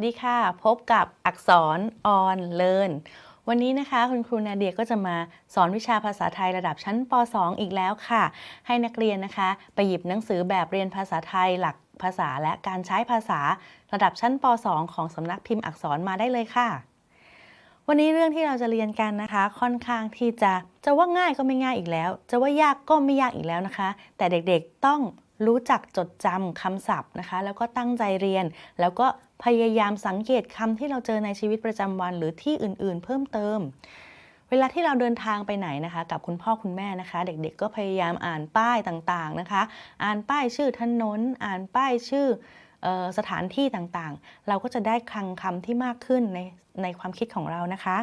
สวัสดีค่ะ พบกับอักษรออนเลินวันนี้นะคะคุณครูนาเดียก็จะมาสอนวิชาภาษาไทยระดับชั้นป .2 อีกแล้วค่ะ ให้นักเรียนนะคะ ไปหยิบหนังสือแบบเรียนภาษาไทยหลักภาษาและการใช้ภาษาระดับชั้นป .2 ของสำนักพิมพ์อักษรมาได้เลยค่ะ วันนี้เรื่องที่เราจะเรียนกันนะคะ ค่อนข้างที่จะจะว่าง่ายก็ไม่ง่ายอีกแล้ว จะว่ายากก็ไม่ยากอีกแล้วนะคะ แต่เด็กๆต้องรู้จักจดจำคำศัพท์นะคะ แล้วก็ตั้งใจเรียนแล้วก็ พยายามสังเกตคำที่เราเจอในชีวิตประจำวันหรือที่อื่นๆ เพิ่มเติม เวลาที่เราเดินทางไปไหนนะคะ กับคุณพ่อคุณแม่นะคะ เด็กๆ ก็พยายามอ่านป้ายต่างๆนะคะ อ่านป้ายชื่อถนน อ่านป้ายชื่ออสถานที่ต่างๆ เราก็จะได้คลังคำที่มากขึ้นในในความคิดของเรานะคะ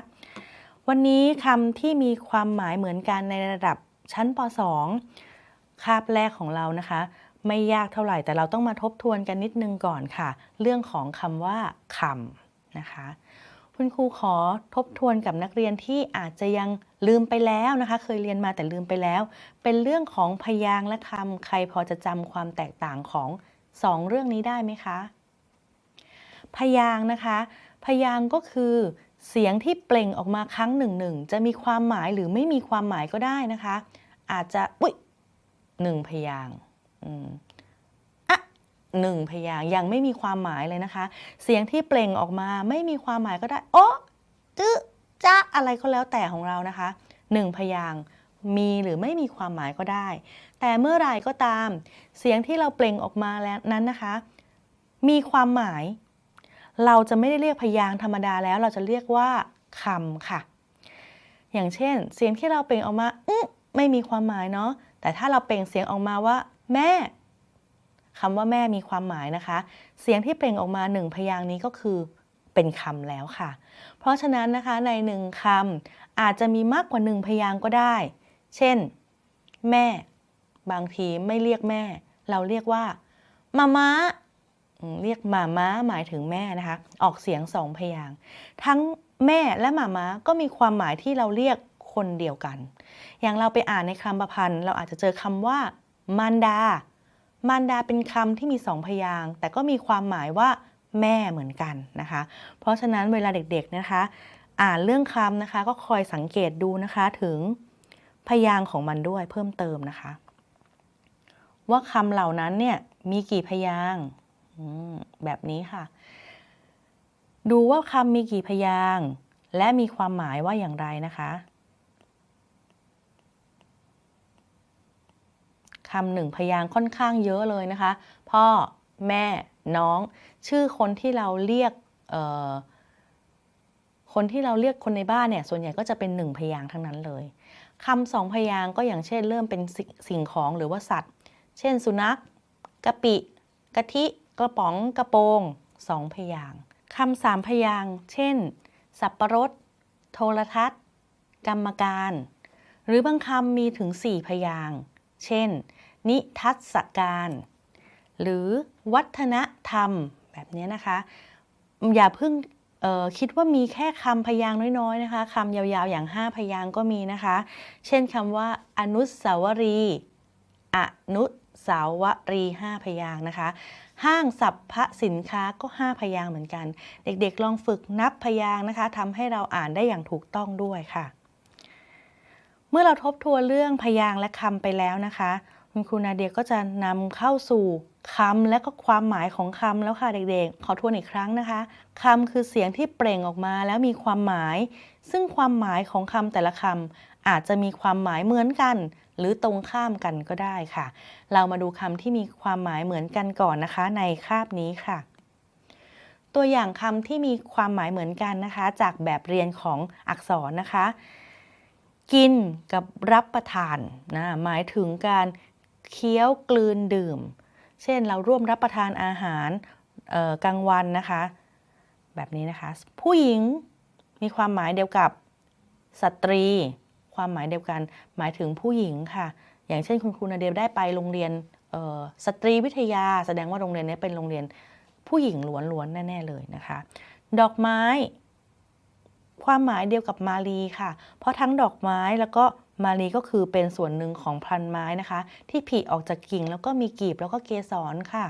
วันนี้คำที่มีความหมายเหมือนกันในระดับชั้นป .2 คาบแรกของเรานะคะ ไม่ยากเท่าไหร่ แต่เราต้องมาทบทวนกันนิดนึงก่อนค่ะ เรื่องของคำว่าคำนะคะ คุณครูขอทบทวนกับนักเรียนที่อาจจะยังลืมไปแล้วนะคะ เคยเรียนมาแต่ลืมไปแล้ว เป็นเรื่องของพยางค์และคำใครพอจะจำความแตกต่างของสองเรื่องนี้ได้ไหมคะ พยางนะคะ พยางก็คือเสียงที่เปล่งออกมาครั้งหนึ่งหนึ่งจะมีความหมายหรือไม่มีความหมายก็ได้นะคะ อาจจะอุ้ยหนึ่งพยาง อืมอะหนึ่งพยางยังไม่มีความหมายเลยนะคะ เสียงที่เปล่งออกมาไม่มีความหมายก็ได้ โอ๊ะจื้อจ้าอะไรก็แล้วแต่ของเรานะคะหนึ่งพยางมีหรือไม่มีความหมายก็ได้ แต่เมื่อไรก็ตาม เสียงที่เราเปล่งออกมาแล้วนั้นนะคะ มีความหมาย เราจะไม่ได้เรียกพยางธรรมดาแล้วเราจะเรียกว่าคำค่ะ อย่างเช่น เสียงที่เราเปล่งออกมาอื้อไม่มีความหมายเนาะแต่ถ้าเราเปล่งเสียงออกมาว่า แม่คำว่าแม่มีความหมายนะคะ เสียงที่เปล่งออกมาหนึ่งพยางนี้ก็คือเป็นคำแล้วค่ะ เพราะฉะนั้นนะคะในหนึ่งคำอาจจะมีมากกว่าหนึ่งพยางก็ได้ เช่น แม่ บางทีไม่เรียกแม่ เราเรียกว่ามาม้าเรียกมาม้าหมายถึงแม่นะคะ ออกเสียงสองพยางทั้งแม่และมาม้าก็มีความหมายที่เราเรียกคนเดียวกัน อย่างเราไปอ่านในคำประพันธ์ เราอาจจะเจอคำว่า มารดา มารดาเป็นคำที่มีสองพยางค์แต่ก็มีความหมายว่าแม่เหมือนกันนะคะ เพราะฉะนั้นเวลาเด็กๆนะคะ อ่านเรื่องคำนะคะ ก็คอยสังเกตดูนะคะถึงพยางค์ของมันด้วยเพิ่มเติมนะคะ ว่าคำเหล่านั้นเนี่ยมีกี่พยางค์แบบนี้ค่ะ ดูว่าคำมีกี่พยางค์และมีความหมายว่าอย่างไรนะคะ คำหนึ่งพยางค่อนข้างเยอะเลยนะคะ พ่อแม่น้อง ชื่อคนที่เราเรียกคนที่เราเรียกคนในบ้านเนี่ยส่วนใหญ่ก็จะเป็นหนึ่งพยางทั้งนั้นเลยคำสองพยางก็อย่างเช่น เริ่มเป็นสิสิ่งของหรือว่าสัตว์ เช่น สุนัขกะปิ กะทิ กระป๋องกระโปรงสองพยางคำสามพยางเช่น สับประรด โทรทัศน์ กรรมการ หรือบางคำมีถึงสี่พยางเช่น นิทัศการ หรือวัฒนธรรมแบบนี้นะคะ อย่าเพิ่งคิดว่ามีแค่คำพยางค์น้อยๆนะคะคำยาวๆอย่าง 5 พยางค์ก็มีนะคะ เช่นคำว่าอนุสาวรีย์อนุสาวรีย์5พยางค์นะคะ ห้างสรรพสินค้าก็ 5 พยางค์เหมือนกัน เด็กๆลองฝึกนับพยางค์นะคะทำให้เราอ่านได้อย่างถูกต้องด้วยค่ะ เมื่อเราทบทวนเรื่องพยางค์และคำไปแล้วนะคะ คุณครูนาเดียก็จะนำเข้าสู่คำและก็ความหมายของคำแล้วค่ะเด็กๆ ขอทวนอีกครั้งนะคะคำคือเสียงที่เปล่งออกมาแล้วมีความหมาย ซึ่งความหมายของคำแต่ละคำอาจจะมีความหมายเหมือนกัน หรือตรงข้ามกันก็ได้ค่ะ เรามาดูคำที่มีความหมายเหมือนกันก่อนนะคะ ในคาบนี้ค่ะ ตัวอย่างคำที่มีความหมายเหมือนกันนะคะ จากแบบเรียนของอักษรนะคะ กินกับรับประทานนะหมายถึงการ เคี้ยวกลืนดื่ม เช่นเราร่วมรับประทานอาหารกลางวันนะคะ แบบนี้นะคะ ผู้หญิงมีความหมายเดียวกับสตรี ความหมายเดียวกันหมายถึงผู้หญิงค่ะ อย่างเช่นคุณครูนาเดลได้ไปโรงเรียนสตรีวิทยา แสดงว่าโรงเรียนนี้เป็นโรงเรียนผู้หญิงล้วนๆแน่ ๆเลยนะคะ ดอกไม้ ความหมายเดียวกับมาลีค่ะ เพราะทั้งดอกไม้แล้วก็ มาลีก็คือเป็นส่วนหนึ่งของพันไม้นะคะ ที่ผลิออกจากกิ่งแล้วก็มีกีบแล้วก็เกสรค่ะ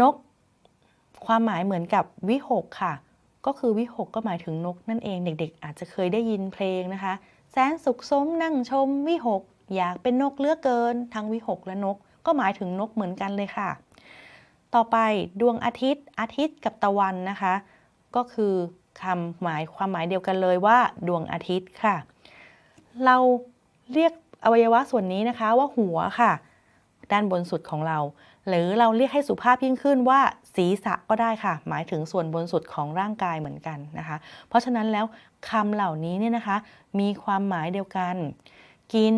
นก ความหมายเหมือนกับวิหกค่ะ ก็คือวิหกก็หมายถึงนกนั่นเองเด็กๆ อาจจะเคยได้ยินเพลงนะคะ แสนสุขสมนั่งชมวิหก อยากเป็นนกเลือกเกิน ทั้งวิหกและนก ก็หมายถึงนกเหมือนกันเลยค่ะ ต่อไปดวงอาทิตย์อาทิตย์กับตะวันนะคะ ก็คือ คำหมายความหมายเดียวกันเลยว่า ดวงอาทิตย์ค่ะ เราเรียกอวัยวะส่วนนี้นะคะว่าหัวค่ะ ด้านบนสุดของเรา หรือเราเรียกให้สุภาพยิ่งขึ้นว่าศีรษะก็ได้ค่ะ หมายถึงส่วนบนสุดของร่างกายเหมือนกันนะคะ เพราะฉะนั้นแล้วคำเหล่านี้เนี่ยนะคะ มีความหมายเดียวกัน กิน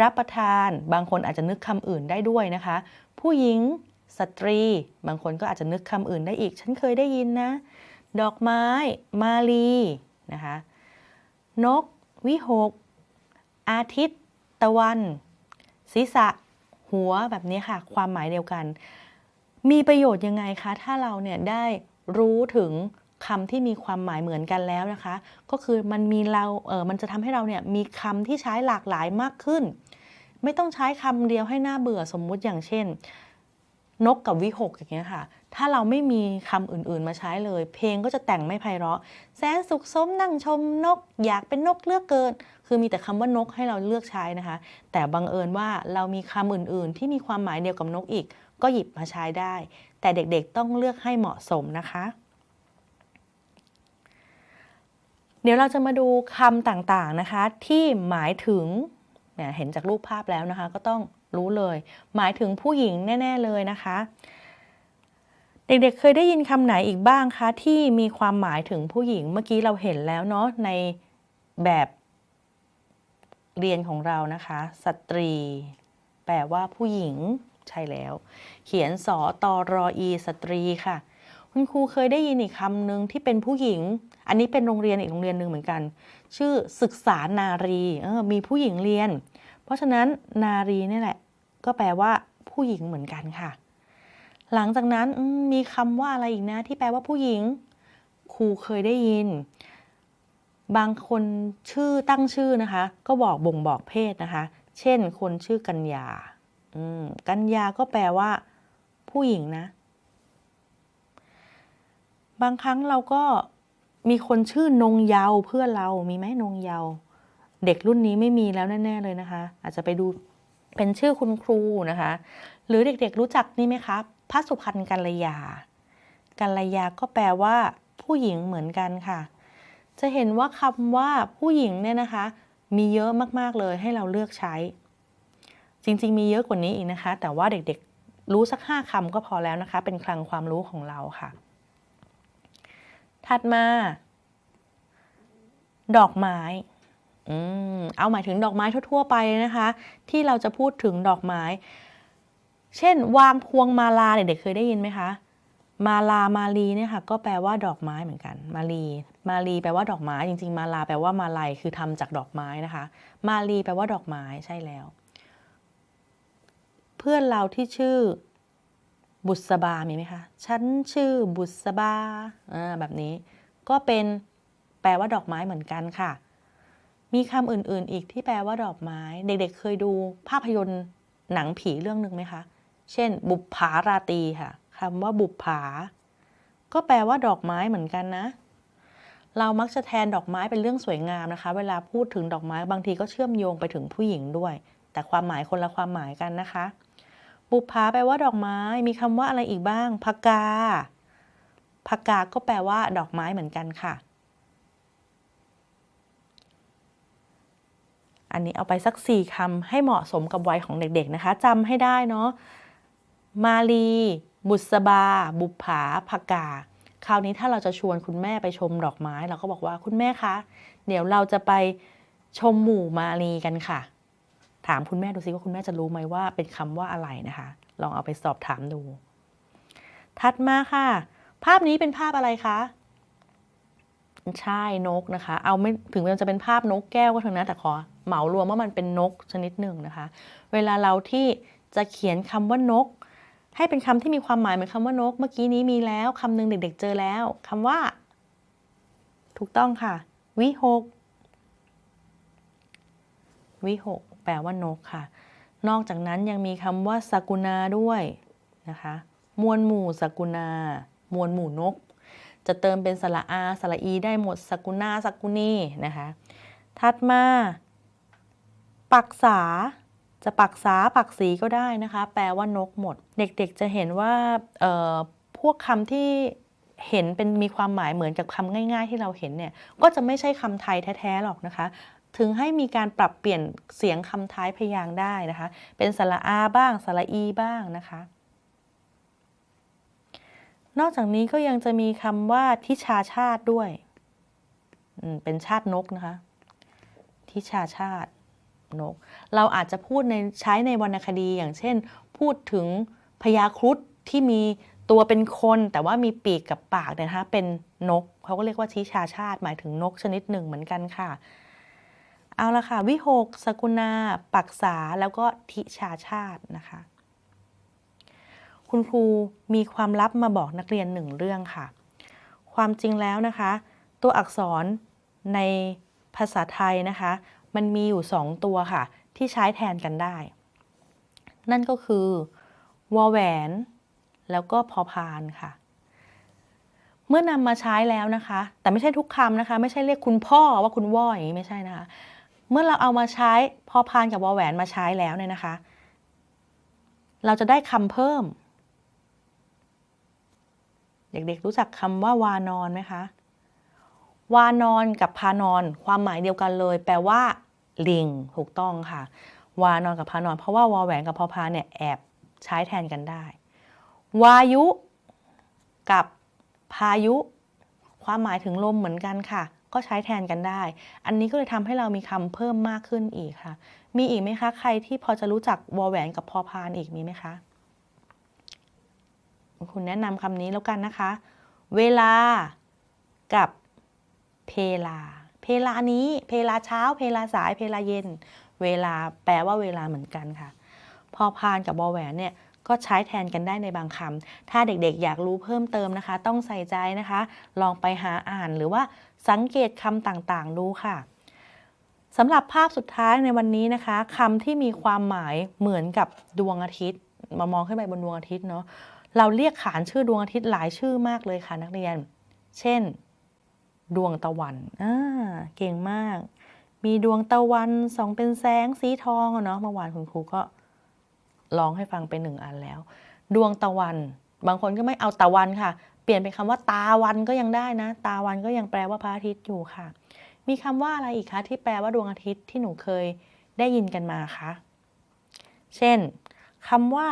รับประทาน บางคนอาจจะนึกคำอื่นได้ด้วยนะคะ ผู้หญิง สตรี บางคนก็อาจจะนึกคำอื่นได้อีก ฉันเคยได้ยินนะ ดอกไม้ มาลีนะคะ นก วิหก อาทิตย์ ตะวัน ศีรษะ หัวแบบนี้ค่ะ ความหมายเดียวกัน มีประโยชน์ยังไงคะ ถ้าเราเนี่ยได้รู้ถึงคำที่มีความหมายเหมือนกันแล้วนะคะ ก็คือมันมีเราเออมันจะทำให้เราเนี่ยมีคำที่ใช้หลากหลายมากขึ้น ไม่ต้องใช้คำเดียวให้หน้าเบื่อสมมุติอย่างเช่น นกกับวิหกอย่างเงี้ยค่ะ ถ้าเราไม่มีคำอื่นๆมาใช้เลย เพลงก็จะแต่งไม่ไพเราะ แสนสุขสมนั่งชมนก อยากเป็นนกเลือกเกิน คือมีแต่คำว่านกให้เราเลือกใช้นะคะ แต่บังเอิญว่าเรามีคำอื่นๆ ที่มีความหมายเดียวกับนกอีก ก็หยิบมาใช้ได้ แต่เด็กๆต้องเลือกให้เหมาะสมนะคะ เดี๋ยวเราจะมาดูคำต่างๆนะคะ ที่หมายถึง เนี่ยเห็นจากรูปภาพแล้วนะคะ ก็ต้องรู้เลย หมายถึงผู้หญิงแน่ ๆเลยนะคะ เด็กๆเคยได้ยินคำไหนอีกบ้างคะ ที่มีความหมายถึงผู้หญิงเมื่อกี้เราเห็นแล้วเนาะในแบบเรียนของเรานะคะ สตรี แปลว่าผู้หญิงใช่แล้ว เขียนสอตอรออี สตรีค่ะ คุณครูเคยได้ยินอีกคำหนึ่งที่เป็นผู้หญิง อันนี้เป็นโรงเรียนอีกโรงเรียนหนึ่งเหมือนกัน ชื่อศึกษานารีเออมีผู้หญิงเรียน เพราะฉะนั้นนารีนี่แหละ ก็แปลว่า ผู้หญิงเหมือนกันค่ะ หลังจากนั้นมีคำว่าอะไรอีกนะ ที่แปลว่าผู้หญิง ครูเคยได้ยิน บางคนชื่อตั้งชื่อนะคะ ก็บอกบ่งบอกเพศนะคะ เช่น คนชื่อกัญญากัญญาก็แปลว่า ผู้หญิงนะ บางครั้งเราก็มีคนชื่อนงเยาว์เพื่อนเรามีไหมนงเยาว์เด็กรุ่นนี้ไม่มีแล้วแน่ ๆเลยนะคะ อาจจะไปดูเป็นชื่อคุณครูนะคะ หรือเด็กๆรู้จักนี่ไหมคะพระสุพรรณกัลยา กัลยาก็แปลว่า ผู้หญิงเหมือนกันค่ะ จะเห็นว่าคำว่าผู้หญิงเนี่ยนะคะ มีเยอะมากๆเลยให้เราเลือกใช้ จริงๆ มีเยอะกว่านี้อีกนะคะ แต่ว่าเด็กๆรู้สักห้าคำก็พอแล้วนะคะ เป็นคลังความรู้ของเราค่ะ ถัดมา ดอกไม้อืมเอาหมายถึงดอกไม้ทั่วๆไปนะคะ ที่เราจะพูดถึงดอกไม้ เช่น วางพวงมาลาเด็กๆเคยได้ยินไหมคะมาลามาลีเนี่ยค่ะก็แปลว่าดอกไม้เหมือนกัน มาลี มาลีแปลว่าดอกไม้จริงๆ มาลาแปลว่ามาลัยคือทำจากดอกไม้นะคะ มาลีแปลว่าดอกไม้ใช่แล้ว เพื่อนเราที่ชื่อ บุษบา มีไหมคะ ฉันชื่อบุษบาแบบนี้ ก็เป็นแปลว่าดอกไม้เหมือนกันค่ะ มีคำอื่นๆ อีกที่แปลว่าดอกไม้ เด็กๆ เคยดูภาพยนตร์หนังผีเรื่องหนึ่งไหมคะ เช่น บุปผาราตีค่ะคำว่าบุปผา ก็แปลว่าดอกไม้เหมือนกันนะ เรามักจะแทนดอกไม้เป็นเรื่องสวยงามนะคะ เวลาพูดถึงดอกไม้บางทีก็เชื่อมโยงไปถึงผู้หญิงด้วย แต่ความหมายคนละความหมายกันนะคะ บุปผาแปลว่าดอกไม้ มีคำว่าอะไรอีกบ้างพกาพกาก็แปลว่าดอกไม้เหมือนกันค่ะ อันนี้เอาไปสักสี่คำให้เหมาะสมกับวัยของเด็กๆนะคะจำให้ได้เนาะ มาลี บุษบา บุปผาพกา คราวนี้ถ้าเราจะชวนคุณแม่ไปชมดอกไม้ เราก็บอกว่าคุณแม่คะ เดี๋ยวเราจะไปชมหมู่มาลีกันค่ะ ถามคุณแม่ดูซิว่าคุณแม่จะรู้ไหมว่าเป็นคำว่าอะไรนะคะ ลองเอาไปสอบถามดู ถัดมาค่ะ ภาพนี้เป็นภาพอะไรคะใช่นกนะคะ เอาไม่ถึงมันจะเป็นภาพนกแก้วก็เถอะนะแต่ขอเหมารวมว่ามันเป็นนกชนิดหนึ่งนะคะ เวลาเราที่จะเขียนคำว่านก ให้เป็นคำที่มีความหมายเหมือนคำว่านก เมื่อกี้นี้มีแล้วคำหนึ่งเด็ก ๆ เจอแล้วคำว่า ถูกต้องค่ะ วิหกวิหก แปลว่านกค่ะ นอกจากนั้นยังมีคำว่าสกุณาด้วยนะคะมวลหมู่สกุณามวลหมู่นก จะเติมเป็นสระอา สระอี ได้หมดสกุณาสกุนีนะคะ ถัดมาปักษาจะปักษาปักสีก็ได้นะคะ แปลว่านกหมด เด็กๆจะเห็นว่าพวกคำที่เห็นเป็นมีความหมายเหมือนกับคำง่าย ๆ ที่เราเห็นเนี่ย ก็จะไม่ใช่คำไทยแท้ๆหรอกนะคะ ถึงให้มีการปรับเปลี่ยนเสียงคำท้ายพยางค์ได้นะคะ เป็นสระอาบ้างสระอีบ้างนะคะ นอกจากนี้ก็ยังจะมีคำว่าทิชาชาติด้วย เป็นชาตินกนะคะ ทิชาชาตินก เราอาจจะพูดในใช้ในวรรณคดีอย่างเช่น พูดถึงพญาครุฑที่มีตัวเป็นคนแต่ว่ามีปีกกับปากเนี่ยนะคะเป็นนกเขาก็เรียกว่าทิชาชาติ หมายถึงนกชนิดหนึ่งเหมือนกันค่ะ เอาละค่ะ วิหกสกุณาปักษาแล้วก็ทิชาชาตินะคะ คุณครูมีความลับมาบอกนักเรียนหนึ่งเรื่องค่ะ ความจริงแล้วนะคะ ตัวอักษรในภาษาไทยนะคะ มันมีอยู่สองตัวค่ะ ที่ใช้แทนกันได้ นั่นก็คือวอแหวน แล้วก็พอพานค่ะเมื่อนำมาใช้แล้วนะคะ แต่ไม่ใช่ทุกคำนะคะ ไม่ใช่เรียกคุณพ่อว่าคุณว่ออย่างนี้ไม่ใช่นะคะ เมื่อเราเอามาใช้พอพานกับวอแหวนมาใช้แล้วเนี่ยนะคะ เราจะได้คำเพิ่ม เด็กๆรู้จักคำว่าวานอนไหมคะ วานอนกับพานอน ความหมายเดียวกันเลย แปลว่า ลิงถูกต้องค่ะ วานอนกับพานอน เพราะว่าวอแหวนกับพอพานเนี่ยแอบใช้แทนกันได้ วายุ กับพายุ ความหมายถึงลมเหมือนกันค่ะ ก็ใช้แทนกันได้ อันนี้ก็เลยทำให้เรามีคำเพิ่มมากขึ้นอีกค่ะ มีอีกไหมคะ ใครที่พอจะรู้จักวอแหวนกับพอพานอีกมีไหมคะ คุณแนะนำคำนี้แล้วกันนะคะ เวลากับเพลา เพลานี้ เพลาเช้า เพลาสาย เพลาเย็น เวลาแปลว่าเวลาเหมือนกันค่ะ พอพานกับบอแหวนเนี่ยก็ใช้แทนกันได้ในบางคำ ถ้าเด็กๆ อยากรู้เพิ่มเติมนะคะ ต้องใส่ใจนะคะ ลองไปหาอ่านหรือว่า สังเกตคำต่างๆ ดูค่ะสำหรับภาพสุดท้ายในวันนี้นะคะคำที่มีความหมายเหมือนกับดวงอาทิตย์ มามองขึ้นไปบนดวงอาทิตย์เนาะเราเรียกขานชื่อดวงอาทิตย์หลายชื่อมากเลยค่ะ นักเรียน เช่น ดวงตะวันอ่าเก่งมาก มีดวงตะวันสองเป็นแสงสีทองเนาะเมื่อวานคุณครูก็ร้องให้ฟังไปหนึ่งอันแล้ว ดวงตะวัน บางคนก็ไม่เอาตะวันค่ะ ปลี่ยนเป็นคำว่าตาวันก็ยังได้นะ ตาวันก็ยังแปลว่าพระอาทิตย์อยู่ค่ะ มีคำว่าอะไรอีกคะที่แปลว่าดวงอาทิตย์ที่หนูเคยได้ยินกันมาคะเช่นคำว่า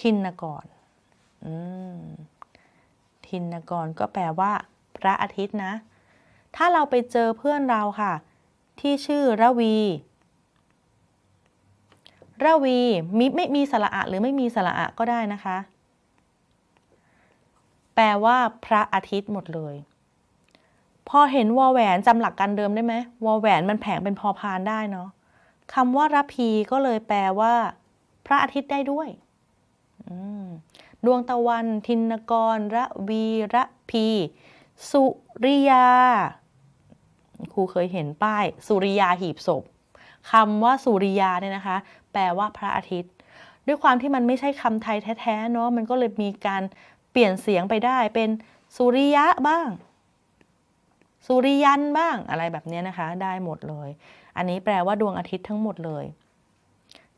ทินกรทินกรก็แปลว่า พระอาทิตย์นะ ถ้าเราไปเจอเพื่อนเราค่ะ ที่ชื่อระวีระวีมีไม่มีสระอะหรือไม่มีสระอะก็ได้นะคะ แปลว่าพระอาทิตย์หมดเลย พอเห็นวอแหวนจำหลักการเดิมได้ไหมวอแหวนมันแผงเป็นพอพานได้เนาะคำว่าระพีก็เลยแปลว่า พระอาทิตย์ได้ด้วยดวงตะวัน ทินกร ระวีระพี สุริยา ครูเคยเห็นป้าย สุริยาหีบศพคำว่าสุริยาเนี่ยนะคะ แปลว่าพระอาทิตย์ ด้วยความที่มันไม่ใช่คำไทยแท้ๆเนาะมันก็เลยมีการ เปลี่ยนเสียงไปได้เป็นสุริยะบ้าง สุริยันบ้างอะไรแบบนี้นะคะ ได้หมดเลย อันนี้แปลว่าดวงอาทิตย์ทั้งหมดเลย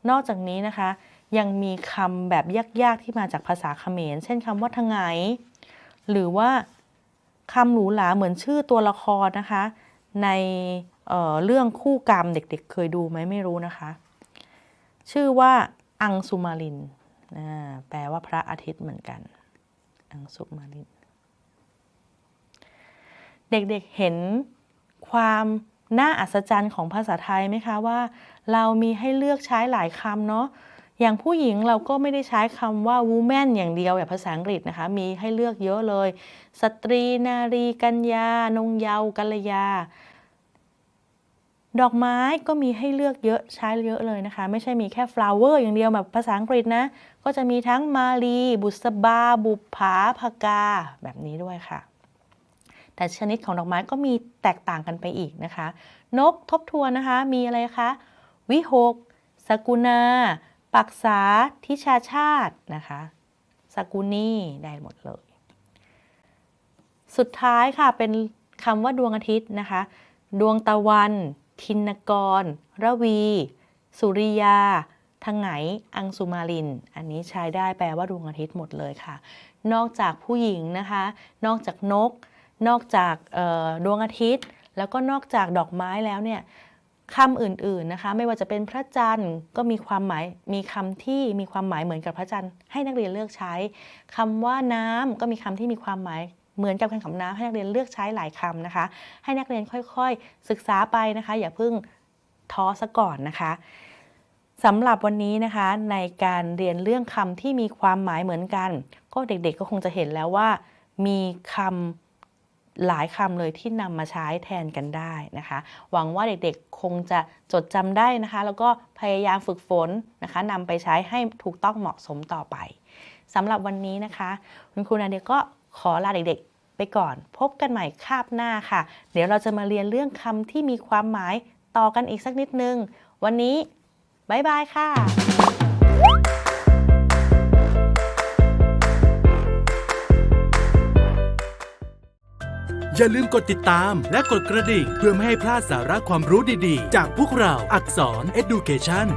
นอกจากนี้นะคะ ยังมีคำแบบยากๆที่มาจากภาษาเขมร เช่นคำว่าทงไงหรือว่าคำหรูหราเหมือนชื่อตัวละครนะคะ ในเเรื่องคู่กรรมเด็กๆเคยดูไหมไม่รู้นะคะ ชื่อว่าอังสุมาลิน แปลว่าพระอาทิตย์เหมือนกันังสุมาลินเด็กๆเห็นความน่าอัศจรรย์ของภาษาไทยไหมคะว่า เรามีให้เลือกใช้หลายคำเนาะอย่างผู้หญิงเราก็ไม่ได้ใช้คำว่า woman อย่างเดียวแบบภาษาอังกฤษนะคะ มีให้เลือกเยอะเลย สตรี นารี กัญญานงเยาวกัลยา ดอกไม้ก็มีให้เลือกเยอะใช้เยอะเลยนะคะ ไม่ใช่มีแค่ flower อย่างเดียวแบบภาษาอังกฤษนะ ก็จะมีทั้งมาลีบุษบา บุปผาพกา แบบนี้ด้วยค่ะ แต่ชนิดของดอกไม้ก็มีแตกต่างกันไปอีกนะคะ นกทบทวนนะคะ มีอะไรคะ วิหกสกุณาปักษาทิชาชาตินะคะสกุนีได้หมดเลย สุดท้ายค่ะเป็นคำว่าดวงอาทิตย์นะคะ ดวงตะวัน ทินกร ระวี สุริยาทางไหนอังสุมาลิน อันนี้ใช้ได้แปลว่าดวงอาทิตย์หมดเลยค่ะ นอกจากผู้หญิงนะคะ นอกจากนก นอกจากดวงอาทิตย์ แล้วก็นอกจากดอกไม้แล้วเนี่ยคำอื่นๆนะคะ ไม่ว่าจะเป็นพระจันทร์ก็มีความหมายมีคำที่มีความหมายเหมือนกับพระจันทร์ให้นักเรียนเลือกใช้คำว่าน้ำก็มีคำที่มีความหมาย เหมือนกับคำคำน้ำให้นักเรียนเลือกใช้หลายคำนะคะ ให้นักเรียนค่อยๆ ศึกษาไปนะคะ อย่าเพิ่งท้อซะก่อนนะคะสำหรับวันนี้นะคะในการเรียนเรื่องคำที่มีความหมายเหมือนกัน ก็เด็กๆ ก็คงจะเห็นแล้วว่า มีคำหลายคำเลยที่นำมาใช้แทนกันได้นะคะ หวังว่าเด็กๆคงจะจดจำได้นะคะ แล้วก็พยายามฝึกฝนนะคะนำไปใช้ให้ถูกต้องเหมาะสมต่อไปสำหรับวันนี้นะคะ คุณครูนาเดียก็ ขอลาเด็กๆ ไปก่อน พบกันใหม่คาบหน้าค่ะ เดี๋ยวเราจะมาเรียนเรื่องคำที่มีความหมายต่อกันอีกสักนิดนึง วันนี้บายบายค่ะอย่าลืมกดติดตามและกดกระดิ่ง เพื่อไม่ให้พลาดสาระความรู้ดีๆ จากพวกเราอักษร Education